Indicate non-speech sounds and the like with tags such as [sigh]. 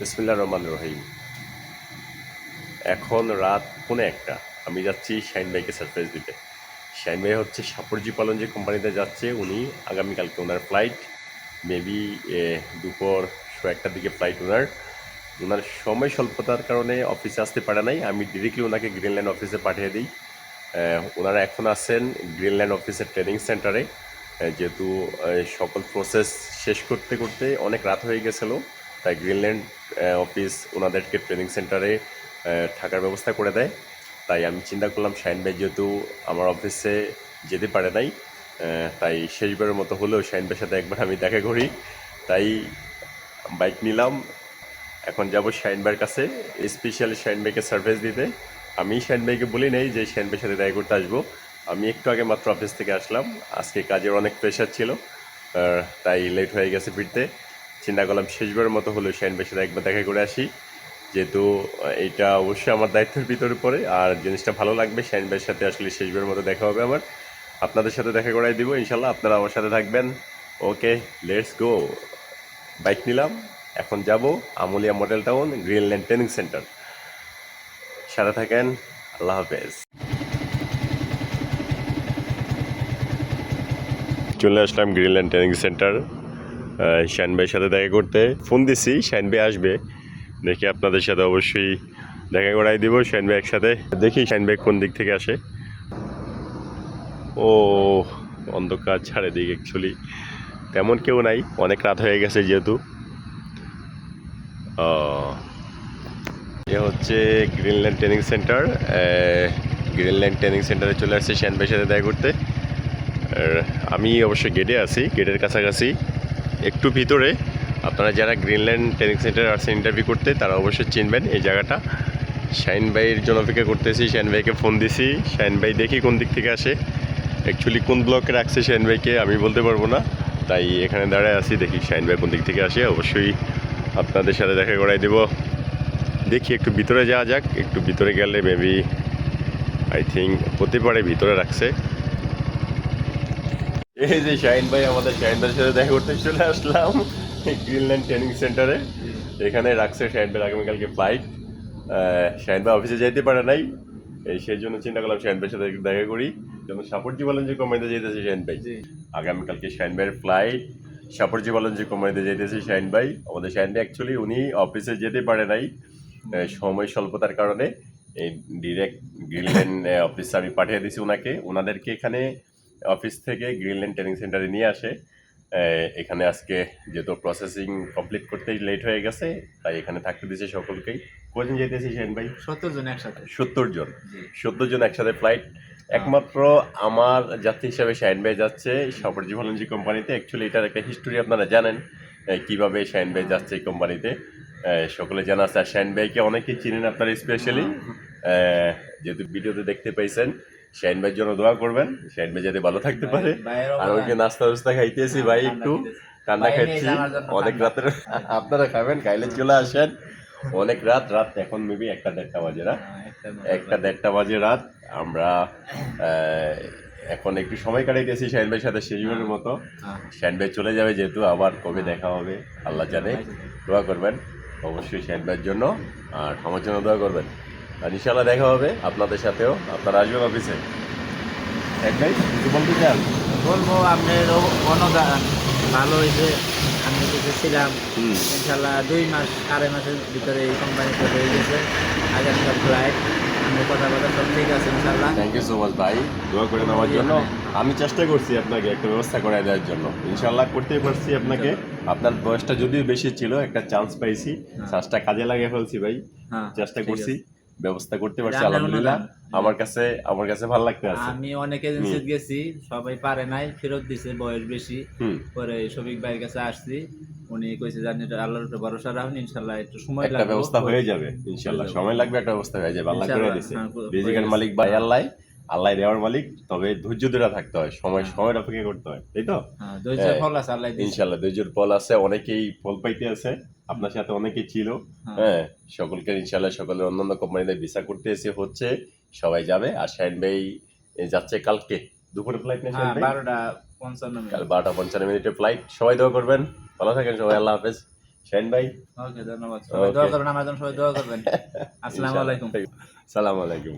বিসমিল্লা রহমান রহিম। এখন রাত পৌনে একটা। আমি যাচ্ছি শাইন ভাইকে সারপ্রাইজ দিতে। শাইন ভাই হচ্ছে সাপরজি পালন যে কোম্পানিতে যাচ্ছে। উনি আগামীকালকে ওনার ফ্লাইট মেবি দুপুর একটার দিকে ফ্লাইট ওনার। ওনার সময় স্বল্পতার কারণে অফিসে আসতে পারে নাই। আমি ডিরেক্টলি ওনাকে গ্রিনল্যান্ড অফিসে পাঠিয়ে দিই। ওনারা এখন আছেন গ্রিনল্যান্ড অফিসের ট্রেনিং সেন্টারে যেহেতু সকল প্রসেস শেষ করতে করতে অনেক রাত হয়ে গেছিল। তাই গ্রিনল্যান্ড অফিস ওনাদেরকে ট্রেনিং সেন্টারে থাকার ব্যবস্থা করে দেয়। তাই আমি চিন্তা করলাম শাইন ভাই যেহেতু আমার অফিসে যেতে পারে নাই তাই শেষবারের মতো হলেও শাইন ভাইয়ের সাথে একবার আমি দেখা করি। তাই বাইক নিলাম, এখন যাব শাইন ভাইয়ের কাছে স্পেশালি শাইন ভাইকে সার্ভিস দিতে। আমি শাইন ভাইকে বলি নাই যে শাইন ভাইয়ের সাথে দেখা করতে আসব। আমি একটু আগে মাত্র অফিস থেকে আসলাম, আজকে কাজের অনেক প্রেশার ছিল তাই লেট হয়ে গেছে ফিরতে। চিন্তা করলাম শেষবারের মতো হলো শাইন ভাইয়ের সাথে একবার দেখা করে আসি। যেহেতু এটা অবশ্যই আমার দায়িত্বের ভিতরে পড়ে, আর জিনিসটা ভালো লাগবে ভাইয়ের সাথে আসলে শেষবারের মতো দেখা হবে আমার। আপনাদের সাথে দেখা করাই দিব ইনশাল্লাহ আপনারা আমার সাথে থাকবেন। ওকে লেটস গো বাইক নিলাম, এখন যাব Amlia model town Greenland training centre. সাথে থাকেন, আল্লাহ হাফেজ। চলে আসলাম গ্রিনল্যান্ড ট্রেনিং সেন্টার। শাইন ভাইয়ের সাথে দেখা করতে। ফোন দিছি শাইন ভাই আসবে। দেখি আপনাদের সাথে অবশ্যই দেখা করাই দিব শাইন ভাই একসাথে। দেখি শাইন ভাই কোন দিক থেকে আসে। ও অন্ধকার ছাড়ে দিক অ্যাকচুয়ালি তেমন কেউ নাই, অনেক রাত হয়ে গেছে যেহেতু। এ হচ্ছে Greenland training centre Greenland training সেন্টারে চলে আসছে শ্যান ভাইয়ের সাথে দেখা করতে। আর আমি অবশ্য গেটে আছি গেটের কাছাকাছি। একটু ভিতরে আপনারা যারা গ্রিনল্যান্ড ট্রেনিং সেন্টারে আসছেন ইন্টারভিউ করতে, তারা অবশ্যই চিনবেন এই জায়গাটা। শাইন ভাইয়ের জন্য অপেক্ষা করতেছি শাইন ভাইকে ফোন দিছি। শাইন ভাই দেখি কোন দিক থেকে আসে। অ্যাকচুয়ালি কোন ব্লকে রাখছে শাইন ভাইকে আমি বলতে পারব না। তাই এখানে দাঁড়ায় আছি, দেখি শাইন ভাই কোন দিক থেকে আসে। অবশ্যই আপনাদের সাথে দেখা করাই দেব। দেখি একটু ভিতরে যাওয়া যাক। একটু ভিতরে গেলে মেবি আই থিঙ্ক হতে পারে, ভিতরে রাখছে। এই যে শাহিন ভাই আমাদের শাহিন ভাইয়ের সাথে দেখা করতে চলে আসলাম গ্রিনল্যান্ড ট্রেনিং সেন্টারে এখানে রাখছে শাহিন ভাই আগামীকালকে ফ্লাইট শাহিন ভাই অফিসে যেতে পারে নাই। এই সেই জন্য চিন্তা করলাম শাহিন ভাইয়ের সাথে দেখা করি। যেমন সাপোর্টজি বলেন যে কোম্পানিতে যেতেছে শাহিন ভাই। আগামীকালকে শাহিন ভাইয়ের ফ্লাইট সাপোর্টজি বলেন যে কোম্পানিতে যেতেছে শাহিন ভাই। আমাদের শাহিন ভাই অ্যাকচুয়ালি উনি অফিসে যেতে পারে নাই। সময় স্বল্পতার কারণে। এই ডিরেক্ট গ্রিনল্যান্ড অফিসে আমি পাঠিয়ে দিছি ওনাকে ওনাদেরকে এখানে অফিস থেকে গ্রিনল্যান্ড ট্রেনিং সেন্টারে নিয়ে আসে। এখানে আজকে যেহেতু প্রসেসিং কমপ্লিট করতেই লেট হয়ে গেছে তাই এখানে থাকতে দিয়েছে সকলকেই। কজন যেতেছি সেন ভাই? সত্তর জন একসাথে। সত্তর জন। সত্তর জন একসাথে ফ্লাইট একমাত্র আমার যাত্রী হিসাবে শাইন ভাই যাচ্ছে সাপর জীবনজি কোম্পানিতে অ্যাকচুয়ালি এটার একটা হিস্টোরি আপনারা জানেন কীভাবে শাইন ভাই যাচ্ছে এই কোম্পানিতে সকলে জানা আছে আর শাইন ভাইকে অনেকেই চিনেন আপনারা স্পেশালি যেহেতু ভিডিওতে দেখতে পাইছেন শাইন ভাইয়ের জন্য দোয়া করবেন। শাইন ভাই যাতে ভালো থাকতে পারে। আর ওইকে নাস্তা টাস্তা খাইতেছি ভাই একটু। কান্না খাচ্ছি অনেক রাতের আপনারা খাবেন খাইলে চলে আসেন। অনেক রাত রাত এখন মেবি একটা দেড়টা বাজে না? একটা দেড়টা বাজে রাত। আমরা এখন একটু সময় কাটাইতেছি শাহিন ভাইয়ের সাথে শেষবারের মতো। শাহিন ভাই চলে যাবে যেহেতু আবার কবে দেখা হবে আল্লাহ জানে। দোয়া করবেন। অবশ্যই শাহিন ভাইয়ের জন্য আর আমার জন্য দোয়া করবেন। আর ইনশাল্লাহ দেখা হবে আপনাদের সাথেও। আপনারা আসবেন অফিসে এক কিছু বলতে চান? বলব আপনার অনুদান ভালো হয়েছে আমি ছিলাম ইনশাল্লাহ দুই মাস আড়াই মাসের ভিতরে এই কোম্পানিতে হয়ে গেছে। আগামীকাল ফ্লাইট আমি কথা বলা সব ঠিক আছে ইনশাল্লাহ থ্যাংক ইউ সো মাচ ভাই। দোয়া করে নেওয়ার জন্য। আমি চেষ্টা করছি আপনাকে একটা ব্যবস্থা করে দেওয়ার জন্য। ইনশাল্লাহ করতেই পারছি আপনাকে। আপনার বয়সটা যদিও বেশি ছিল একটা চান্স পাইছি। চান্সটা কাজে লাগিয়ে ফেলছি ভাই। হ্যাঁ চেষ্টা করছি। ব্যবস্থা করতে পারছি আলহামদুলিল্লাহ। আমার কাছে আমার কাছে ভালো লাগতে আছে। আমি অনেক এজেন্সি গেছি সবাই পারে নাই ফেরত দিছে বয়স বেশি। পরে শফিক ভাইয়ের কাছে আসছি উনি কইছে জানি এটা আল্লাহর উপরে ভরসা রাখুন ইনশাল্লাহ একটু সময় লাগবে একটা ব্যবস্থা হয়ে যাবে ইনশাল্লাহ হয়ে যাবে। সময় লাগবে একটা ব্যবস্থা হয়ে যাবে আল্লাহ করে দিছে। হ্যাঁ, রিজিকের মালিক ভাই আল্লাহ আল্লাহ দেওয়ার মালিক তবে ধৈর্য ধরে থাকতে হয় সময় সময়ের অপেক্ষা করতে হয় তাই তো? হ্যাঁ ধৈর্য হ্যাঁ। ফল আছে আল্লাহ দিছে। ইনশাল্লাহ ধৈর্যের ফল আছে অনেকেই ফল পাইতে আছে। আপনার সাথে অনেকেই ছিল। হ্যাঁ। হ্যাঁ সকলকে ইনশাল্লাহ সকলের অন্যান্য কোম্পানিতে ভিসা করতে এসে হচ্ছে সবাই যাবে। আর শাহিন ভাই যাচ্ছে কালকে। দুপুরে ফ্লাইট হ্যাঁ বারোটা পঞ্চান্ন মিনিট। কাল বারোটা পঞ্চান্ন মিনিটের ফ্লাইট সবাই দোয়া করবেন। ভালো থাকেন সবাই আল্লাহ হাফেজ। শাহিন ভাই? ওকে ধন্যবাদ। সবাই দোয়া করবেন আমার জন্য সবাই দোয়া করবেন। [laughs] আসসালামু আলাইকুম। সালাম আলাইকুম।